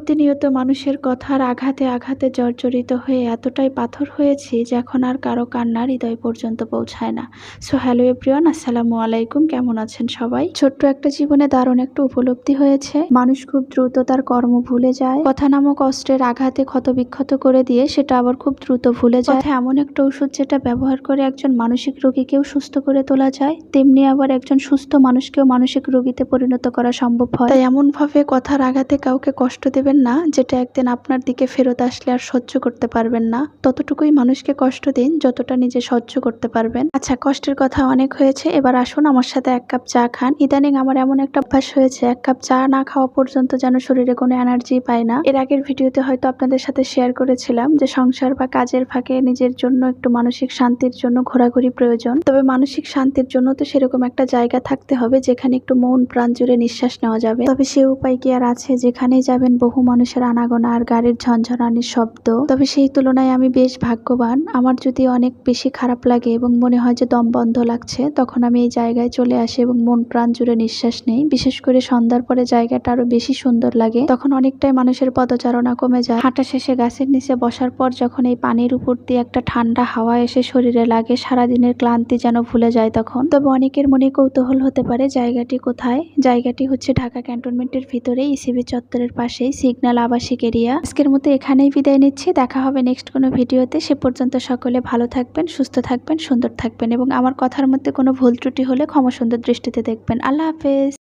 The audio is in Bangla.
প্রতিনিয়ত মানুষের কথার আঘাতে আঘাতে জর্জরিত হয়ে এতটাই পাথর হয়েছি যে এখন আর কারও কান্না হৃদয় পর্যন্ত পৌঁছায় না। সো হ্যালো এভরিওয়ান আসসালামু আলাইকুম। কেমন আছেন সবাই? ছোট্ট একটা জীবনে দারুণ একটা উপলব্ধি হয়েছে। মানুষ খুব দ্রুত তার কর্ম ভুলে যায়। কথা নামক অস্ত্রের আঘাতে ক্ষত বিক্ষত করে দিয়ে সেটা আবার খুব দ্রুত ভুলে যায়। এমন একটা ওষুধ যেটা ব্যবহার করে একজন মানসিক রোগীকেও সুস্থ করে তোলা যায়। তেমনি আবার একজন সুস্থ মানুষকেও মানসিক রোগীতে পরিণত করা সম্ভব হয়। তাই এমনভাবে কথার আঘাতে কাউকে কষ্ট দেবেন না, যেটা একদিন আপনার দিকে ফেরত আসলে আর সহ্য করতে পারবেন না। ততটুকুই মানুষকে কষ্ট দিন, যতটা নিজে সহ্য করতে পারবেন। আচ্ছা কষ্টের কথা অনেক হয়েছে, এবার আসুন আমার সাথে এক কাপ চা খান। ইদানিং আমার এমন একটা অভ্যাস হয়েছে, এক কাপ চা না খাওয়া পর্যন্ত যেন শরীরে কোনো এনার্জি পায় না। এর আগের ভিডিওতে হয়তো আপনাদের সাথে শেয়ার করেছিলাম যে সংসার বা কাজের ফাঁকে নিজের জন্য একটু মানসিক শান্তির জন্য ঘোরাঘুরি প্রয়োজন। তবে মানসিক শান্তির জন্য তো সেরকম একটা জায়গা থাকতে হবে, যেখানে একটু মন প্রাণ জুড়ে নিঃশ্বাস নেওয়া যাবে। তবে সে উপায় কি আর আছে? যেখানেই যাবেন, বহু মানুষের আনাগোনা আর গাড়ির ঝনঝনানির শব্দ। তবে সেই তুলনায় আমি বেশ ভাগ্যবান। আমার যদি অনেক বেশি খারাপ লাগে এবং মনে হয় যে দম বন্ধ লাগছে, তখন আমি এই জায়গায় চলে আসি এবং মন প্রাণ জুড়ে নিঃশ্বাস নেই। বিশেষ করে সন্ধ্যার পরে জায়গাটা আরও বেশি সুন্দর লাগে। তখন অনেকটাই মানুষের পদচারণা কমে যায়। হাঁটা শেষে গাছের নিচে বসার পর যখন এই পানির উপর দিয়ে একটা ঠান্ডা হাওয়া এসে শরীরে লাগে, সারাদিনের ক্লান্তি যেন ভুলে যায় তখন। তবে অনেকের মনে কৌতূহল হতে পারে, জায়গাটি কোথায়? জায়গাটি হচ্ছে ঢাকা ক্যান্টনমেন্টের ভিতরে ইসিবি চত্বরের পাশেই। সিগন্যাল আবাসিক এরিয়া। আজকের মতো এখানেই বিদায় নিচ্ছি। দেখা হবে নেক্সট কোনো ভিডিওতে। সে পর্যন্ত সকলে ভালো থাকবেন, সুস্থ থাকবেন, সুন্দর থাকবেন এবং আমার কথার মধ্যে কোনো ভুল ত্রুটি হলে ক্ষমা সুন্দর দৃষ্টিতে দেখবেন। আল্লাহ হাফেজ।